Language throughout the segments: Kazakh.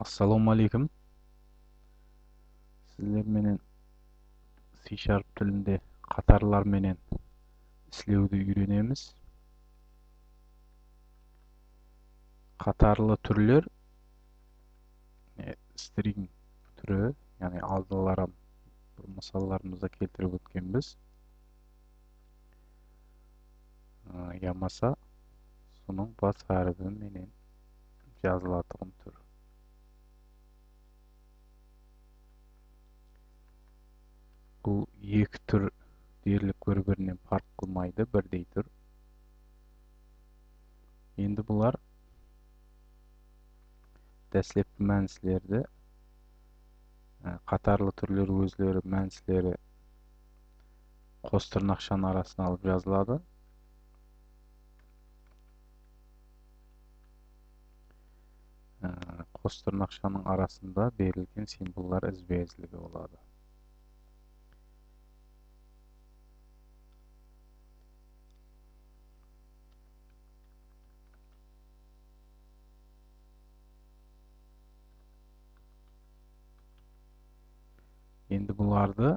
Assalamu alaikum. Sizler менен C Sharp tilinde қатарлар менен іслеуді үйренеміз. Қатарлы түрлер string түрі, яғни алдыларам бір мысалларымызда келтіріп өткенбіз. Ямаса, соның бас әрібі менен жазылатығын түр. Бұл екі түр дерлік бір бірінен фарқ қылмайды бірдей түр енді бұлар дәслепті мәнсілерді қатарлы түрлер өзлері мәнсілері қос тырнақшаның арасына алып жазылады қос тырнақшаның арасында берілген символдар ізбезілігі болады бұларды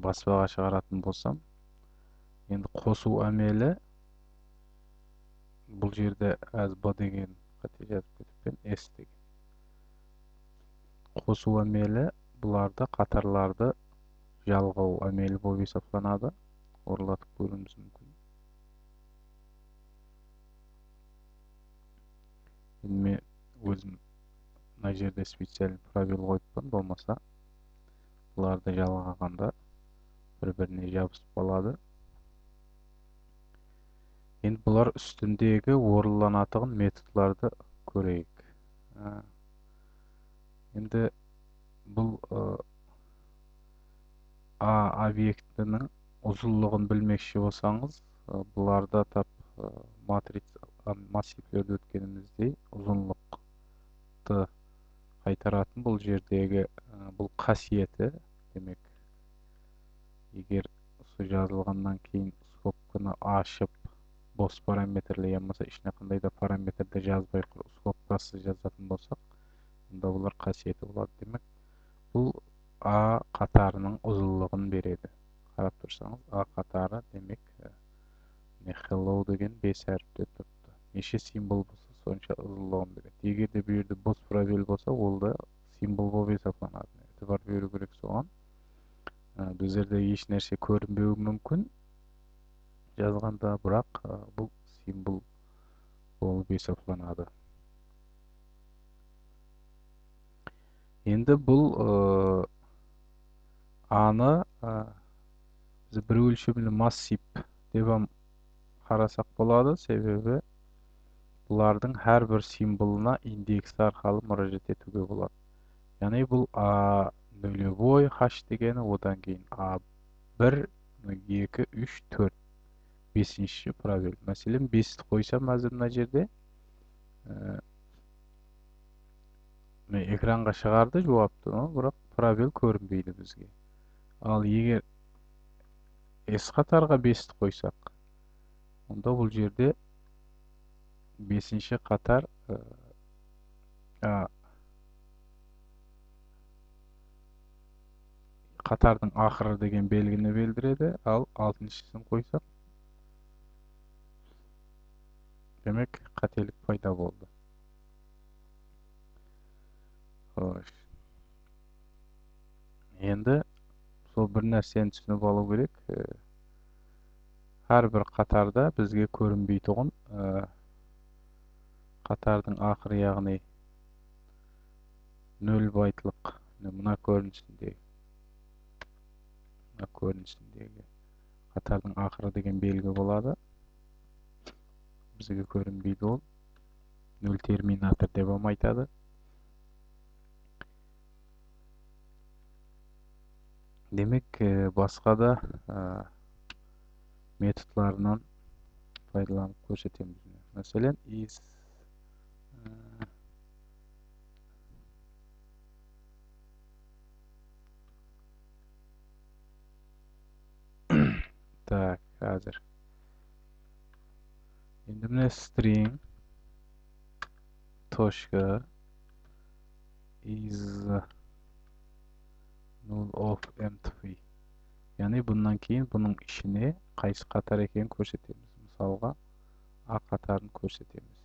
баспаға шығаратын болсам. Енді қосу әмелі бұл жерде b деген қате жазып кетіппен s деген. Қосу әмелі бұларды қатарларды жалғау әмелі болып есептелінеді орылатып көруіміз мүмкін. Енді мен өзім мына жерде специально пробел қойыппын болмаса. Бұларды жалғағанда бір біріне жабысып қалады енді бұлар үстіндегі орыланатығын методларды көрейік енді бұл а объектінің ұзынлығын білмекші болсаңыз бұларда тап матрица массивлерді өткеніміздей ұзынлықты қайтаратын бұл жердегі бұл қасиеті демек егер осы жазылғаннан кейін скобканы ашып бос параметрлер болмаса ішіне қандай да параметрді жазбай скобкасыз жазатын болсақ онда бұлар қасиеті болады демек бұл а қатарының ұзынлығын береді қарап тұрсаңыз а қатары демек hello деген бес әріпте тұрыпты неше символ болса сонша ұзынлығын береді егер де бұл жерде бос пробел болса ол да символ болып есептелінеді эътибар беру керек соған біздерде еш нәрсе көрінбеуі мүмкін. Жазғанда бірақ бұл символ болып есептелінеді енді бұл аны біз бір өлшемлі массив деп қарасақ болады. Себебі бұлардың әрбір символына индекс арқылы мұражат етуге болады. Яғни бұл нөлевой h дегені одан кейін а бір екі үш төрт бесінші пробел мәселен бесті қойсам әзір мына жерде экранға шығарды жауапты бірақ пробел көрінбейді бізге ал егер с қатарға бесті қойсақ онда бұл жерде бесінші қатар қатардың ақыры деген белгіні білдіреді ал алтыншысын қойсақ демек қателік пайда болды хош енді сол бір нәрсені түсініп алу керек әрбір қатарда бізге көрінбейтұғын қатардың ақыры яғни нөл байтлық мына көрінісіндегі көрінісіндегі қатардың ақыры деген белгі болады. Бізге көрінбейді ол. Нөл терминатор деп айтады. Демек басқа да методларынан пайдаланып көрсетеміз. Мәселен is так қазір енді міне string точка. Is null of m3 яғни бұнан кейін бұның ішіне қайсы қатар екенін көрсетеміз. Мысалға а қатарын көрсетеміз.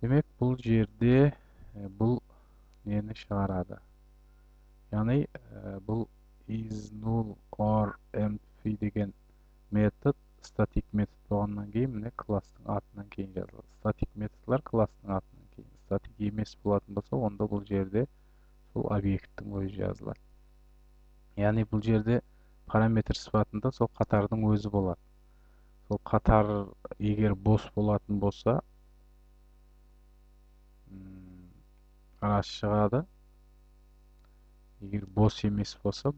Демек бұл жерде бұл нені шығарады? Яғни бұл is null or m3 деген метод статик метод болғаннан кейін міне класстың атынан кейін жазылады. Статик методлар класстың атынан кейін. Статик емес болатын болса онда бұл жерде сол объекттің өзі жазылады. Яғни бұл жерде параметр сипатында сол қатардың өзі болады. Сол қатар егер бос болатын болса рас шығады. Егер бос емес болса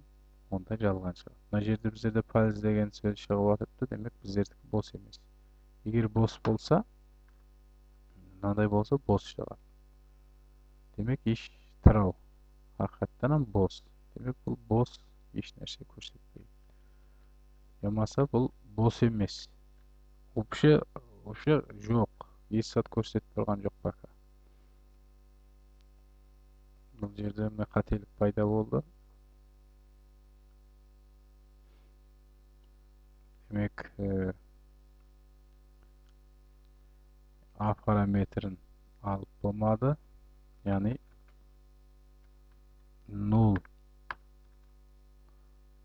онда жалған шығады мына жерде біздерде пальц деген сөз шығып жатырды демек біздердікі бос емес егер бос болса мынандай болса бос шығады демек еш трау ақыреттен бос демек бұл бос еш нәрсе көрсетпейді болмаса бұл бос емес вообще вообще жоқ еш зат көрсетіп тұрған жоқ пока бұл жерде мына қателік пайда болды демек а параметрін алып болмады яғни нул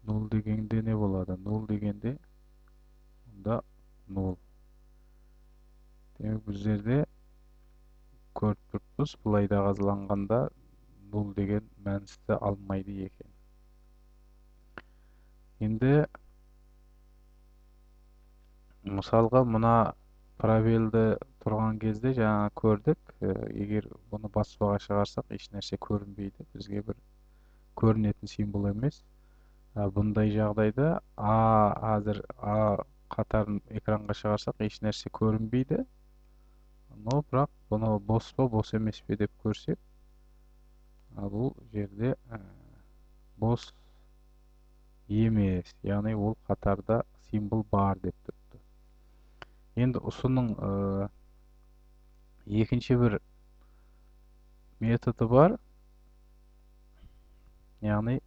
нул дегенде не болады нул дегенде онда нул демек бұл жерде көріп қазыланғанда нул деген мәністі алмайды екен енді мысалға мына пробелді тұрған кезде жаңа көрдік. Егер бұны баспаға шығарсақ ешнәрсе көрінбейді. Бізге бір көрінетін символ емес. Бұндай жағдайда а азыр а қатарын экранға шығарсақ ешнәрсе көрінбейді. Но бірақ бұны бос па бос емес пе деп көрсек бұл жерде бос емес. Яғни ол қатарда символ бар деп тұр. Енді ұсының екінші бір методы бар. Яғни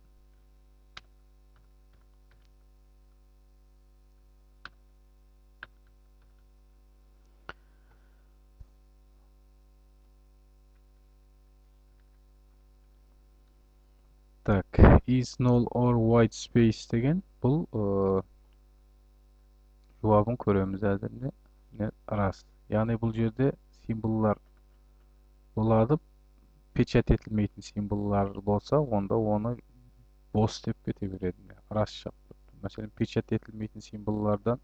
так is null or white space деген бұл жауабын көреміз әзірге рас яғни бұл жерде символлар болады печать етілмейтін символлар болса онда оны бос деп кете береді рас шығып мәселен печать етілмейтін символлардан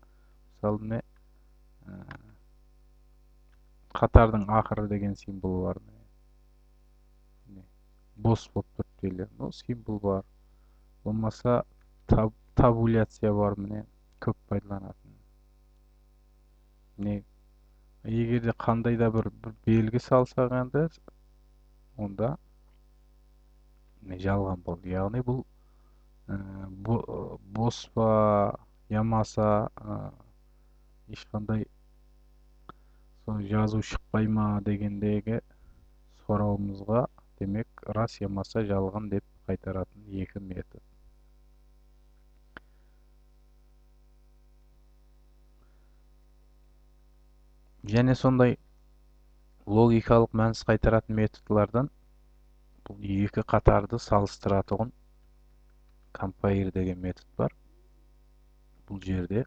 мысалы міне қатардың ақыры деген символ бар бос болып тұр дейлер ну символ бар болмаса табуляция бар міне көп пайдаланатын не егер де қандай да бір, белгі салсақ енді онда жалған болды. Яғни бұл бос па ямаса ешқандай сол жазу шықпай ма дегендегі сұрауымызға демек рас ямаса жалған деп қайтаратын екі метод. Және сондай логикалық мәнс қайтаратын методтардан бұл екі қатарды салыстыратұғын компайр деген метод бар бұл жерде.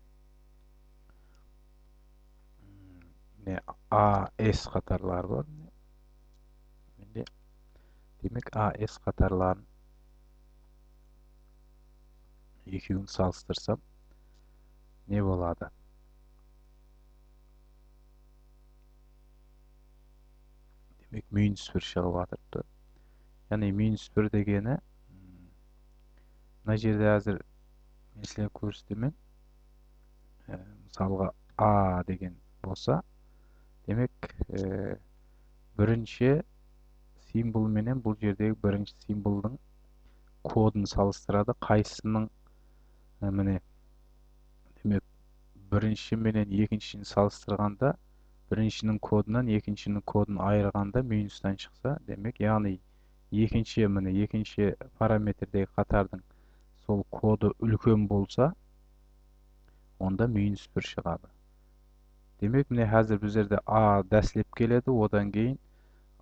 Не а с қатарлары бар. Менде демек а с қатарларын екеуін салыстырсам не болады? Минус бір шығып жатырды яғни минус бір дегені мына жерде әзір мен көрсетемін мысалға а деген болса демек бірінші символ менен бұл жердегі бірінші символдың кодын салыстырады қайсысының міне демек бірінші менен екіншіні салыстырғанда біріншінің кодынан екіншінің кодын айырғанда минустан шықса демек яғни екінші міне екінші параметрдегі қатардың сол коды үлкен болса онда минус бір шығады. Демек міне қазір бұл жерде а дәсілеп келеді одан кейін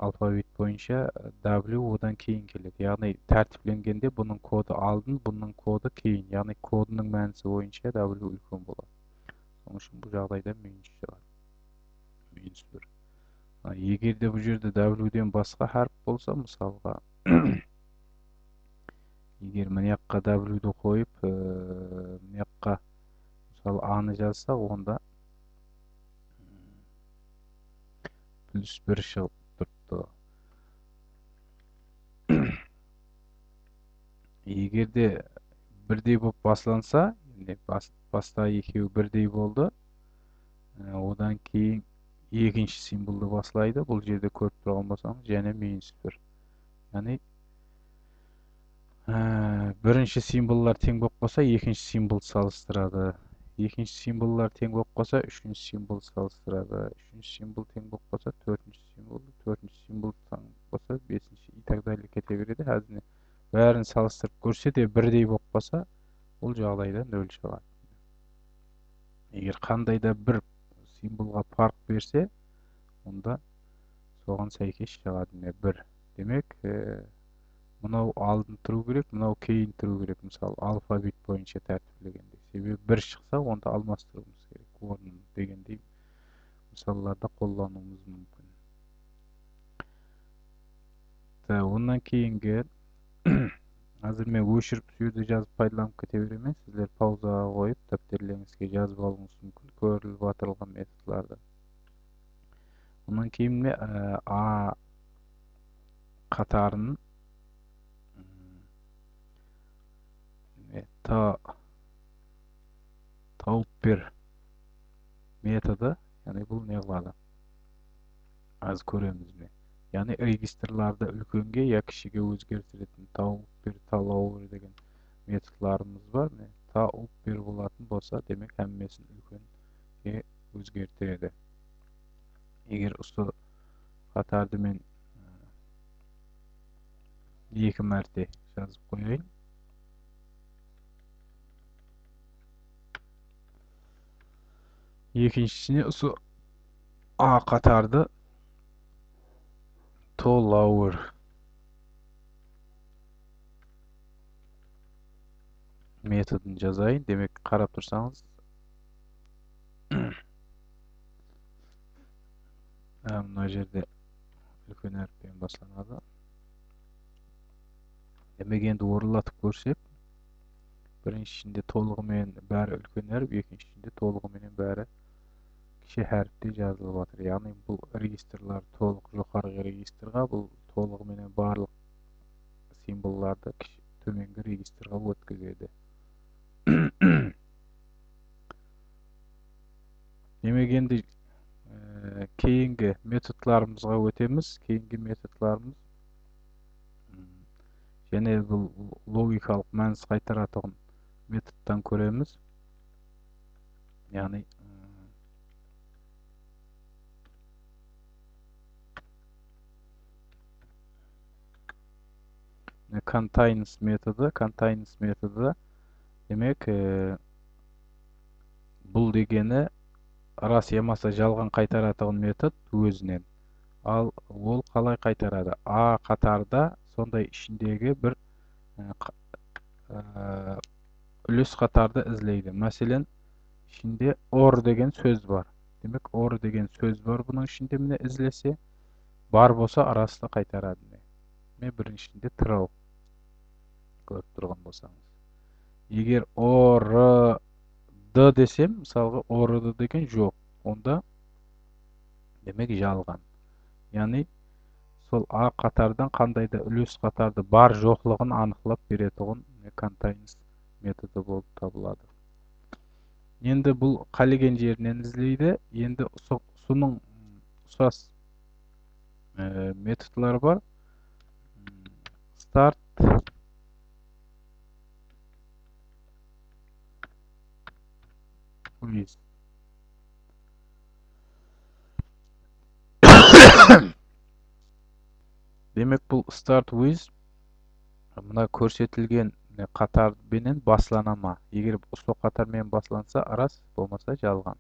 алфавит бойынша w одан кейін келеді. Яғни тәртіпленгенде бұның коды алдын бұның коды кейін. Яғни кодының мәнісі бойынша w үлкен болады. Соның үшін бұл жағдайда минус шығады. Бір егер де бұл жерде w-ден басқа харп болса мысалға егер мына жаққа w-ді қойып мына жаққа мысалы а-ны жазсақ онда плюс бір шығып тұрыпты. Егер де бірдей болып басыланса баста екеуі бірдей болды одан кейін екінші символды басылайды бұл жерде көріп тұрған болсаңыз және минус бір яғни бірінші символлар тең болып қалса екінші символ салыстырады екінші символлар тең болып қалса үшінші символ салыстырады үшінші символ тең болып қалса төртінші символ төртінші символ тең болса бесінші и так далее кете береді әзіне бәрін салыстырып көрсе де бірдей болып қалса бұл жағдайда нөл шығады егер қандай да бір символға фарқ берсе онда соған сәйкес шығады міне бір. Демек мынау алдын тұру керек мынау кейін тұру керек. Мысалы алфавит бойынша тәртіптегенде себебі бір шықса онда алмастыруымыз керек. Орнын дегендей мысалларды қолдануымыз мүмкін. Онан кейінгі қазір мен өшіріп жерде жазып пайдаланып кете беремін сіздер паузаға қойып дәптерлеріңізге жазып алуыңыз мүмкін көріліп жатырылған методтарды одан кейін міне а қатарын та тауып бер методы яғни бұл не қылады қазір көреміз міне яғни регистрларды үлкенге я кішіге өзгертілетін тауып бер талауыр деген методларымыз бар. Міне тауып бер болатын болса демек әммесін үлкенге өзгертеді. Егер осы қатарды мен екі мәрте жазып қояйын. Екіншісіне осы а қатарды lower методын жазайын демек қарап тұрсаңыз мына жерде үлкен әріппен басталады демек енді орылатып көрсек біріншісінде толығымен бәрі үлкен әріп екіншісінде толығыменен бәрі әріпте жазылып жатыр яғни бұл регистрлар толық жоғарғы регистрға бұл толығыменен барлық символларды төменгі регистрға өткізеді демек енді кейінгі методларымызға өтеміз кейінгі методларымыз және бұл логикалық мәнс қайтаратын методтан көреміз яғни contains методы contains методы демек бұл дегені рас ямаса жалған қайтаратығын метод өзінен. Ал ол қалай қайтарады? А қатарда сондай ішіндегі бір үлес қатарды ізлейді мәселен ішінде or деген сөз бар. Демек or деген сөз бар бұның ішінде міне ізлесе бар болса расты қайтарады мен біріншісінде трау көріп тұрған болсаңыз. егер д десем мысалға or деген жоқ. Онда демек жалған. Яғни сол а қатардан қандай да үлес қатарды бар жоқлығын анықтап беретұғын contains методы болып табылады. Енді бұл қалеген жерінен іздейді. Енді соның ұқсас методлар бар. Start демек бұл start with мына көрсетілген қатарменен баслана ма егер сол қатармен басланса рас болмаса жалған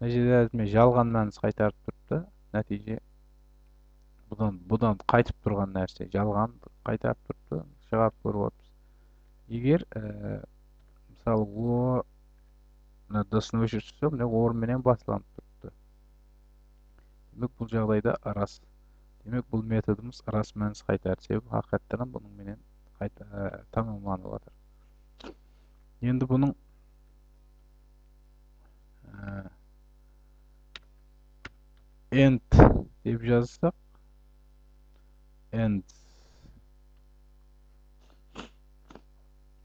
мына жерде жалған мәнісі қайтарып тұрыпты нәтиже бұдан қайтып тұрған нәрсе жалған қайтарып тұрыпты шығарып көріп егер мысалы дысны өшіріп тастасам мына орменен басыланып тұрыпты демек бұл жағдайда рас. Демек бұл методымыз рас мәнісі қайтарды себебі ақиқаттан бұныңменен қайта ә, жатыр енді бұның ә, end деп жазсақ end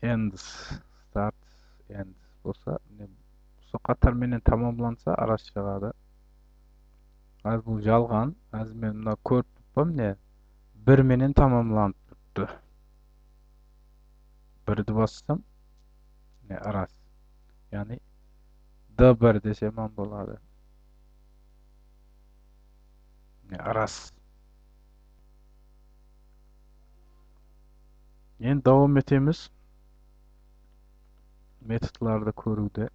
ends start end болса қатарменен тамамланса рас шығады қазір бұл жалған қазір мен мына көріп тұрмын міне бірменен тамамланып тұрыпты бірді бассам міне рас яғни д бір десем болады рас енді давам етеміз методларды көруді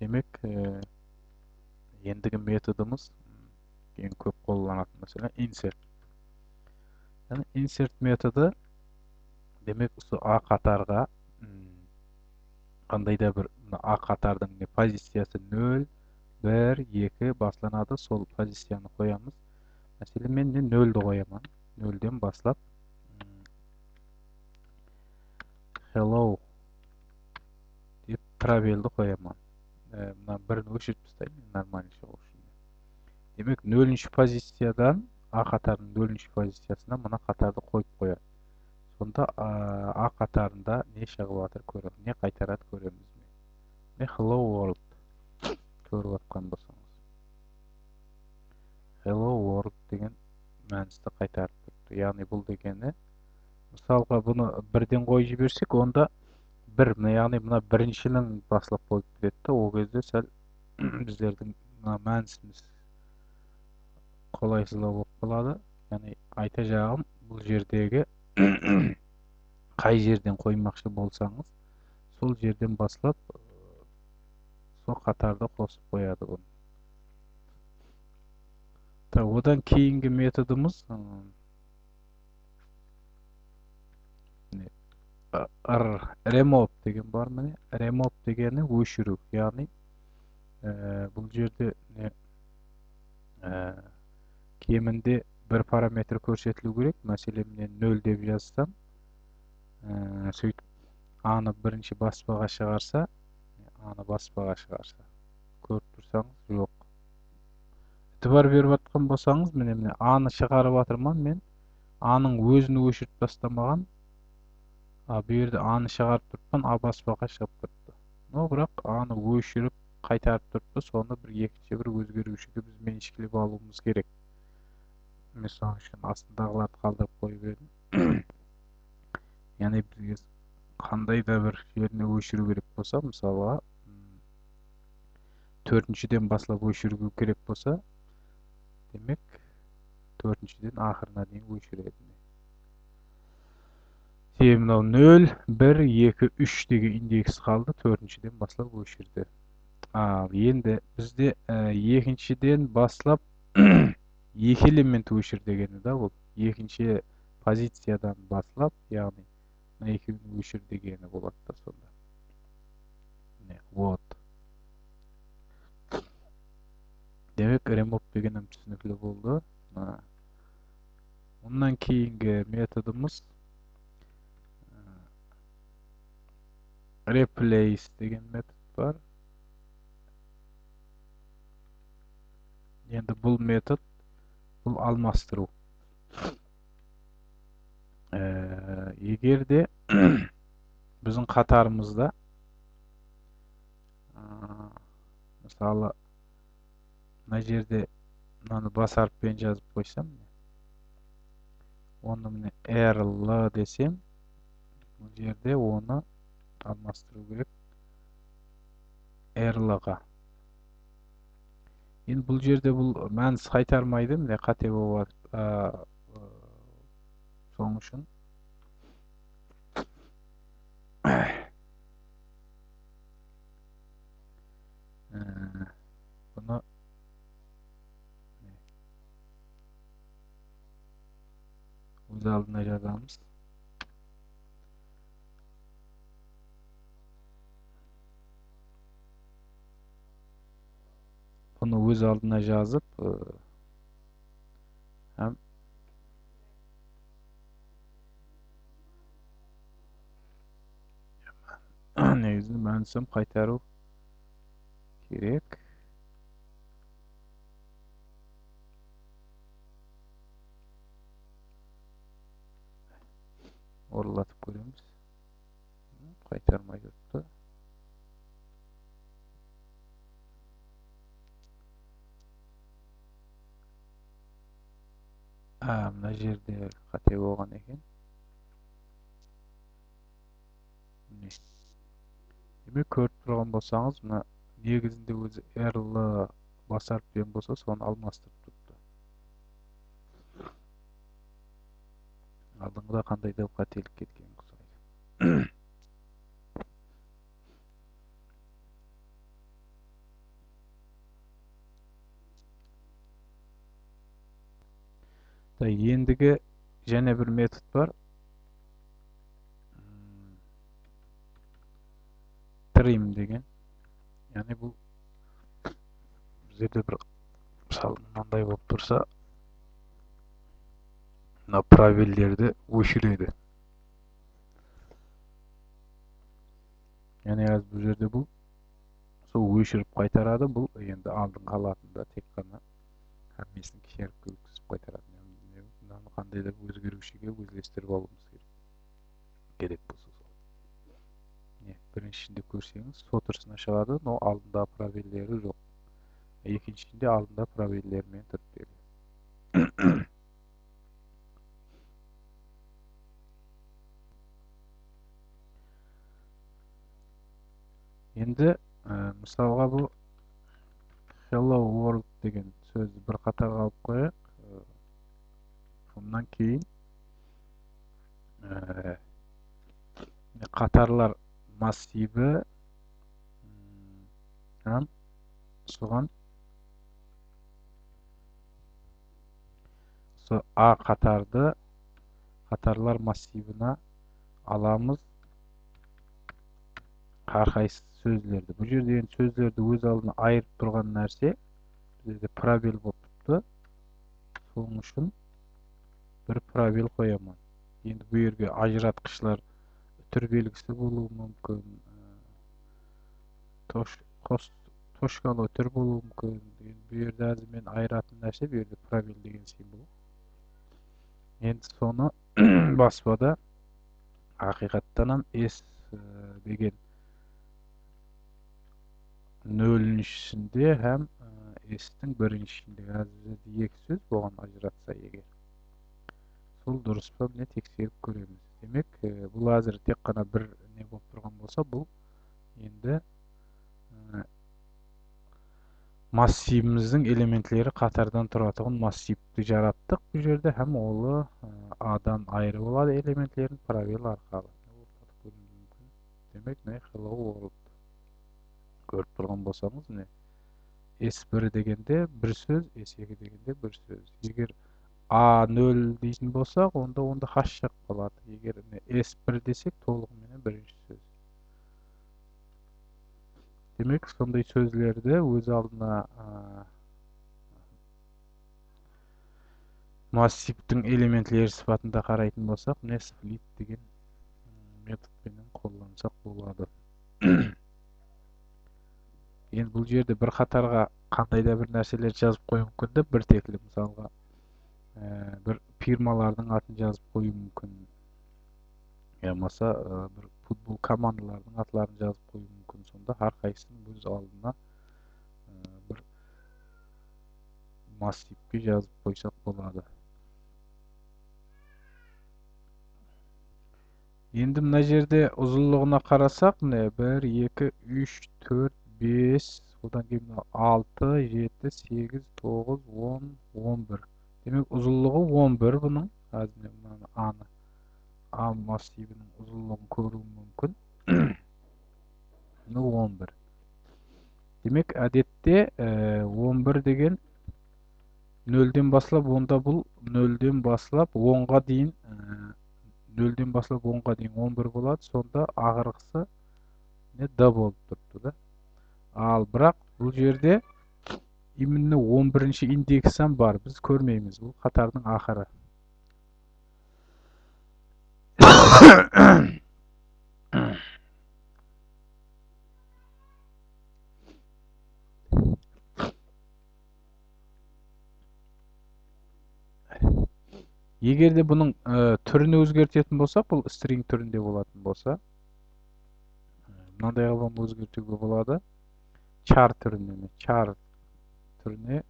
демек ә, ендігі методымыз ең көп қолданатын мәселе insert. Яғни insert методы демек осы а қатарға қандай да бір а қатардың не позициясы нөл бір екі басланады сол позицияны қоямыз мәселен мен нөлді қоямын нөлден бастап hello деп пробелді қоямын мына бірін өшіріп тастаймын нормальный шығу үшін демек нөлінші позициядан а қатарының нөлінші позициясына мына қатарды қойып қояды сонда а, қатарында не шығып жатыр көреміз не қайтарады көреміз міне hello world көріп жатқан болсаңыз hello world деген мәністі қайтарып тұрды яғни бұл дегені мысалға бұны бірден қойып жіберсек онда бір яғни мына біріншінің басылып қойып кетеді да ол кезде сәл біздердің мына мәнісіміз қолайсыздау болып қалады яғни айта жағым бұл жердегі қай жерден қоймақшы болсаңыз сол жерден басылып сол қатарды қосып қояды бұны одан кейінгі методымыз ремов деген бар міне ремов дегені өшіру яғни ә, бұл жерде не ә, кемінде бір параметр көрсетілу керек мәселен мен нөл деп жазсам ә, сөйтіп аны бірінші баспаға шығарса аны баспаға шығарса көріп тұрсаңыз жоқ эътибар беріп жатқан болсаңыз міне міне аны шығарып жатырмын мен аның өзін өшіріп тастамаған бұл жерде аны шығарып тұрыппын а баспаға шығып тұрыпты но бірақ аны өшіріп қайтарып тұрыпты соны бір екінші бір өзгерушіге біз меншіктеп алуымыз керек. Мысалы үшін астындағыларды қалдырып қойып едім. Яғни бізге қандай да бір жеріне өшіру керек болса мысалға төртіншіден бастап өшіру керек болса демек төртіншіден ақырына дейін өшіреді. Мынау нөл бір екі үш деген индекс қалды төртіншіден бастап өшірді ал енді бізде екіншіден бастап екі элемент өшір дегені да бұл екінші позициядан бастап яғни мына екеуін өшір дегені болады да сонда міне вот демек ремов дегенім түсінікті болды онан кейінгі методымыз replace деген метод бар. Енді бұл метод бұл алмастыру. Ә, егер де біздің қатарымызда мысалы мына жерде мынаны бас әріппен жазып қойсам оны міне rl десем бұл жерде оны алмастыру керек ға енді бұл жерде бұл мәнісі қайтармайды міне қате болып соң үшін. Bunu өз алдына жазамыз. Бұны өз алдына жазып һәм негізі мәнісін қайтару керек орылдатып көреміз қайтармай тұрыпты мына жерде қате болған екен. Демек көріп тұрған болсаңыз мына негізінде өзі рлы бас әріппен болса соны алмастырып тұрыпты. Алдыңғыда қандайда қателік кеткен ұқсайды. Ендігі және бір метод бар trim деген яғни бұл жерде бір мысалы мынандай болып тұрса мына пробелдерді өшіреді яғни қазір бұл жерде бұл сол өшіріп қайтарады бұл енді алдын қалатында тек қана әрмесін кішеріп қайтарады қандай да өзгерушіге өзгерістер алуымыз керек керек болса біріншісінде көрсеңіз сотрсына шығады но алдында пробелдері жоқ екіншісінде алдында пробелдермен тұрып енді мысалға бұл hello world деген сөзді бір қатарға алып қояйық сонан кейін қатарлар массиві соған сол а қатарды қатарлар массивіне аламыз әрқайсысы сөздерді бұл жерде енді сөздерді өз алдына айырып тұрған нәрсе бізде пробел болып тұрыпты соның үшін бір пробел қоямын енді бұл жерге ажыратқыштар түр белгісі болуы мүмкін точкалы түр болуы мүмкін енді бұл жерде әзір мен айыратын нәрсе бұл жерде пробел деген символ енді соны баспада ақиқаттан ham s деген нөліншісінде һәм s-тің біріншісінде әзір екі сөз болған ажыратса егер сол дұрыс па міне тексеріп көреміз демек бұл әзір тек қана бір не болып тұрған болса бұл енді массивіміздің элементлері қатардан тұратұғын массивті жараттық бұл жерде һәм олы адан айыры болады элементтерін пробел арқылы. Демек міне hello world көріп тұрған болсаңыз міне s1 дегенде бір сөз s2 дегенде бір сөз. Егер а нөл дейтін болсақ онда онда хаш жақ болады. Егер с бір десек толығыменен бірінші сөз. Демек сондай сөздерді өз алдына массивтің элементлері сипатында қарайтын болсақ міне сплит деген методпенен қолдансақ болады. Енді бұл жерде бір қатарға қандай да бір нәрселерді жазып қою мүмкін да бір теклі мысалға бір фирмалардың атын жазып қою мүмкін болмаса бір футбол командалардың атларын жазып қою мүмкін сонда әрқайсысын өз алдына бір массивке жазып қойсақ болады енді мына жерде ұзынлығына қарасақ міне бір екі үш төрт бес одан кейін алты жеті сегіз тоғыз он он бір демек ұзынлығы 11 бұның қазір мен мынаны аны а массивінің ұзынлығын көруім мүмкін міне 11 демек әдетте 11 деген нөлден бастап онда бұл нөлден бастап онға дейін нөлден бастап онға дейін 11 болады сонда ақырғысы не д болып тұрыпты да ал бірақ бұл жерде именно 11 индексан бар. Біз көрмейміз. Бұл қатардың ақыры. Егер де бұның түрін өзгертетін болсақ бұл стринг түрінде болатын болса мынандай қылып өзгертуге болады. Чар түріне чар түріне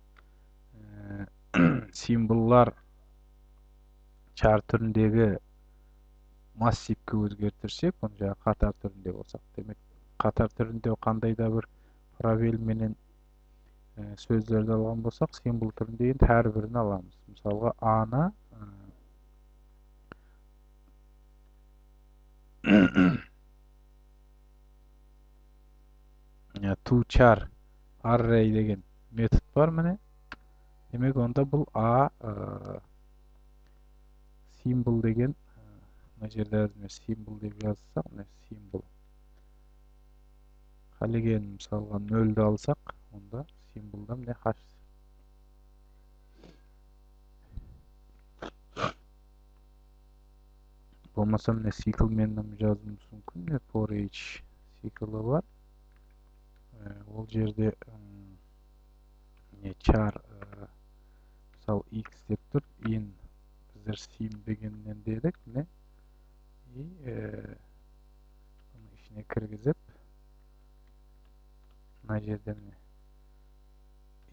символлар чар түріндегі массивке өзгертірсек бұны жаңағы қатар түрінде болсақ демек қатар түрінде қандай да бір пробел менен сөздерді алған болсақ символ түрінде енді әрбірін аламыз мысалға аны tuchar array деген метод бар міне. Демек онда бұл а символ деген мына жерде символ деп жазсақ міне символ. Қалеген мысалға нөлді алсақ онда символда міне хаш болмаса міне циклмен жазуымыз мүмкін. Міне for each циклы бар. Ол жерде не char мысалы x деп тұр. In біздер sim дегеннен дедік міне и бұны ішіне кіргізіп мына жерде міне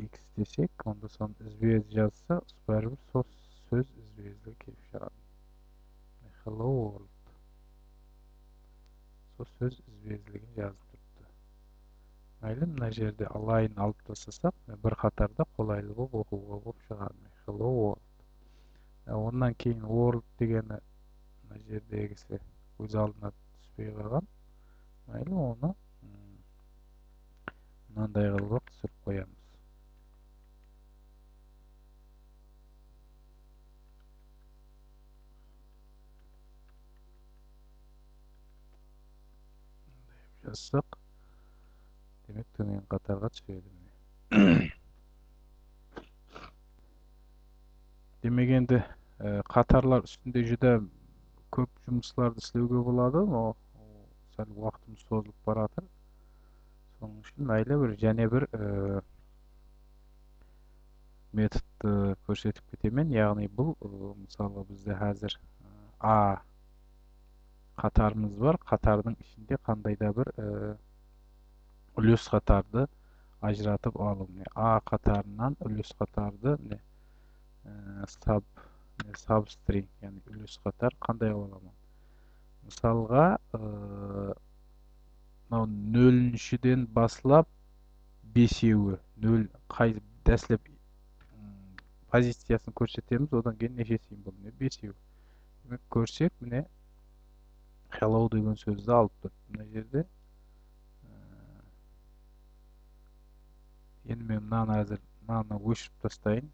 x десек онда соны ізбез жазса бәрібір сол сөз ізбезді келіп шығады. Hello world. Сол сөз ізбезілігін жазып тұрыпты мейлі мына жерде align алып тастасақ бір қатарда қолайлы болып оқуға болып шығады hello world. Онан кейін world дегені мына жердегісі өз алдына түспей қалған. Мейлі оны мынандай қылып түсіріп қоямыз. Жазсақ демек төмен қатарға түседі демек енді қатарлар үстінде жүдә көп жұмысларды істеуге болады но сәл уақытымыз созылып бара жатыр соның үшін мейлі бір және бір методты көрсетіп кетемін яғни бұл мысалы бізде қазір а қатарымыз бар қатардың ішінде қандай да бір үлес қатарды ажыратып алу міне а қатарынан үлес қатарды міне саб сабстринг яғни үлес қатар қандай қыла аламын мысалға мынау нөліншіден баслап бесеуі нөл қай дәслеп позициясын көрсетеміз одан кейін неше символ міне бесеу көрсек міне hello деген сөзді алып тұр мына жерде енді мен мынаны әзір мынаны өшіріп тастайын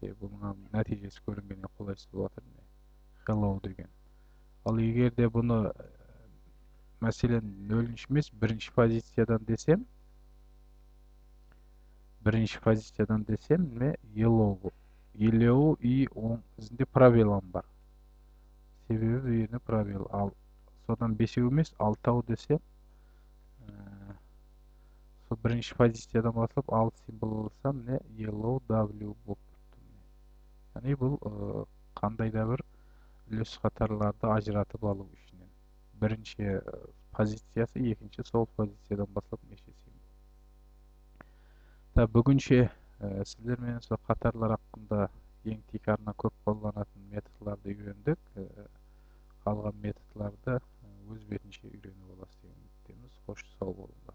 себебі мынаның нәтижесі көрінгенге қолайсыз міне hello деген ал егер де бұны мәселен нөлінші емес бірінші позициядан десем бірінші позициядан десем міне yellow yellow и оң ізінде пробелом бар. Себебі бұл жерде пробел ал содан бесеу емес алтау десем сол бірінші позициядан бастап алты символ алсам міне yellow w болып тұрды яғни бұл қандай да бір үлес қатарларды ажыратып алу ішінен бірінші позициясы екінші сол позициядан бастап неше символ бүгінше сіздермен сол қатарлар хақында ең тикарына көп қолданатын методтарды үйрендік. Қалған методтарды өз бетінше үйреніп аласыз деген үміттеміз. Қош сау болыңдар